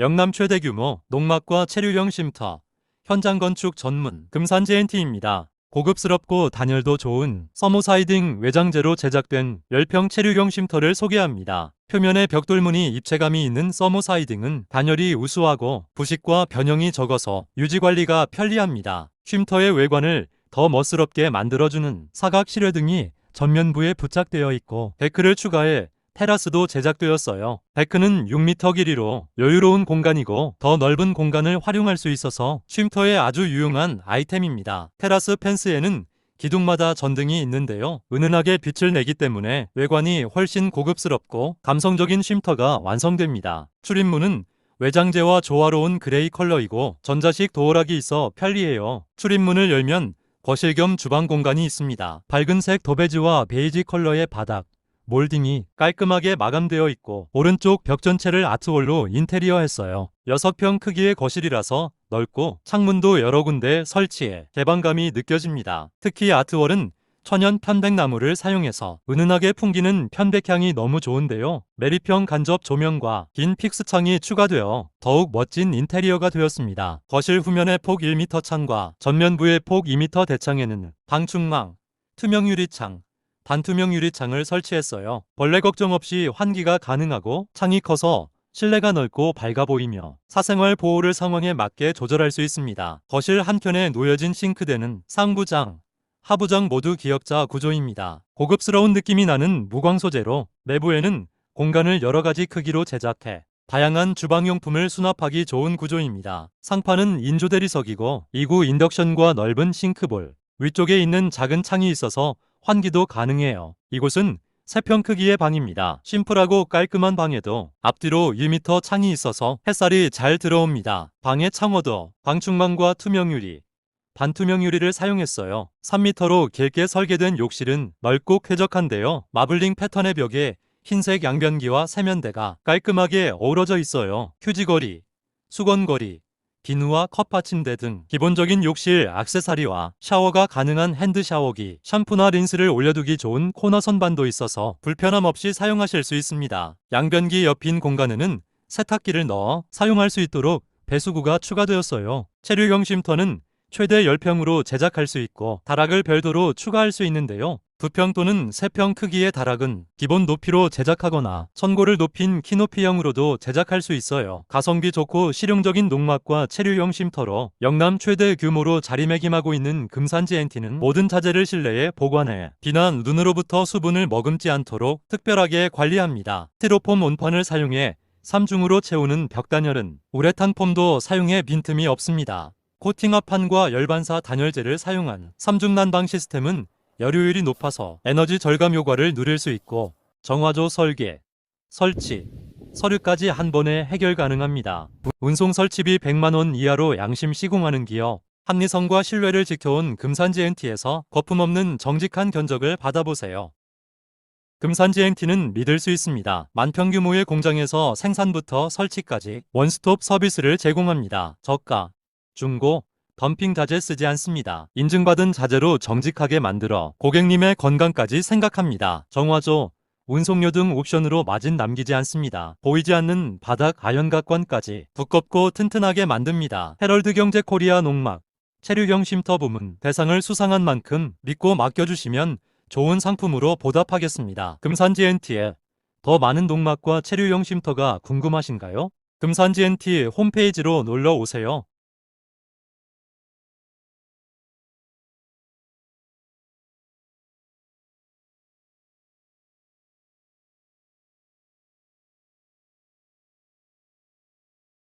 영남 최대 규모 농막과 체류형 쉼터, 현장 건축 전문 금산지 NT입니다. 고급스럽고 단열도 좋은 서모사이딩 외장재로 제작된 열평 체류형 쉼터를 소개합니다. 표면에 벽돌무늬 입체감이 있는 서모사이딩은 단열이 우수하고 부식과 변형이 적어서 유지관리가 편리합니다. 쉼터의 외관을 더 멋스럽게 만들어주는 사각 실외등이 전면부에 부착되어 있고 데크를 추가해 테라스도 제작되었어요. 데크는 6m 길이로 여유로운 공간이고 더 넓은 공간을 활용할 수 있어서 쉼터에 아주 유용한 아이템입니다. 테라스 펜스에는 기둥마다 전등이 있는데요. 은은하게 빛을 내기 때문에 외관이 훨씬 고급스럽고 감성적인 쉼터가 완성됩니다. 출입문은 외장재와 조화로운 그레이 컬러이고 전자식 도어락이 있어 편리해요. 출입문을 열면 거실 겸 주방 공간이 있습니다. 밝은색 도배지와 베이지 컬러의 바닥, 몰딩이 깔끔하게 마감되어 있고 오른쪽 벽 전체를 아트월로 인테리어했어요. 6평 크기의 거실이라서 넓고 창문도 여러 군데 설치해 개방감이 느껴집니다. 특히 아트월은 천연 편백나무를 사용해서 은은하게 풍기는 편백향이 너무 좋은데요. 메리평 간접 조명과 긴 픽스창이 추가되어 더욱 멋진 인테리어가 되었습니다. 거실 후면의 폭 1m 창과 전면부의 폭 2m 대창에는 방충망, 투명 유리창, 반투명 유리창을 설치했어요. 벌레 걱정 없이 환기가 가능하고 창이 커서 실내가 넓고 밝아 보이며 사생활 보호를 상황에 맞게 조절할 수 있습니다. 거실 한켠에 놓여진 싱크대는 상부장, 하부장 모두 기역자 구조입니다. 고급스러운 느낌이 나는 무광 소재로 내부에는 공간을 여러 가지 크기로 제작해 다양한 주방용품을 수납하기 좋은 구조입니다. 상판은 인조 대리석이고 2구 인덕션과 넓은 싱크볼, 위쪽에 있는 작은 창이 있어서 환기도 가능해요. 이곳은 3평 크기의 방입니다. 심플하고 깔끔한 방에도 앞뒤로 1m 창이 있어서 햇살이 잘 들어옵니다. 방의 창호도 방충망과 투명 유리, 반투명 유리를 사용했어요. 3m로 길게 설계된 욕실은 넓고 쾌적한데요. 마블링 패턴의 벽에 흰색 양변기와 세면대가 깔끔하게 어우러져 있어요. 휴지거리, 수건거리, 비누와 컵 받침대 등 기본적인 욕실 액세서리와 샤워가 가능한 핸드 샤워기, 샴푸나 린스를 올려두기 좋은 코너 선반도 있어서 불편함 없이 사용하실 수 있습니다. 양변기 옆인 공간에는 세탁기를 넣어 사용할 수 있도록 배수구가 추가되었어요. 체류형 쉼터는 최대 10평으로 제작할 수 있고 다락을 별도로 추가할 수 있는데요. 2평 또는 3평 크기의 다락은 기본 높이로 제작하거나 천고를 높인 키높이형으로도 제작할 수 있어요. 가성비 좋고 실용적인 농막과 체류형 쉼터로 영남 최대 규모로 자리매김하고 있는 금산지 NT는 모든 자재를 실내에 보관해 비나 눈으로부터 수분을 머금지 않도록 특별하게 관리합니다. 스티로폼 온판을 사용해 3중으로 채우는 벽단열은 우레탄 폼도 사용해 빈틈이 없습니다. 코팅합판과 열반사 단열재를 사용한 3중 난방 시스템은 열효율이 높아서 에너지 절감 효과를 누릴 수 있고 정화조 설계, 설치, 서류까지 한 번에 해결 가능합니다. 운송 설치비 100만원 이하로 양심 시공하는 기업 합리성과 신뢰를 지켜온 금산지 NT에서 거품없는 정직한 견적을 받아보세요. 금산지 NT는 믿을 수 있습니다. 만평 규모의 공장에서 생산부터 설치까지 원스톱 서비스를 제공합니다. 저가, 중고, 덤핑 자재 쓰지 않습니다. 인증받은 자재로 정직하게 만들어 고객님의 건강까지 생각합니다. 정화조, 운송료 등 옵션으로 마진 남기지 않습니다. 보이지 않는 바닥 아연각관까지 두껍고 튼튼하게 만듭니다. 헤럴드 경제 코리아 농막, 체류형 쉼터 부문 대상을 수상한 만큼 믿고 맡겨주시면 좋은 상품으로 보답하겠습니다. 금산지 NT에 더 많은 농막과 체류형 쉼터가 궁금하신가요? 금산지 NT 홈페이지로 놀러 오세요.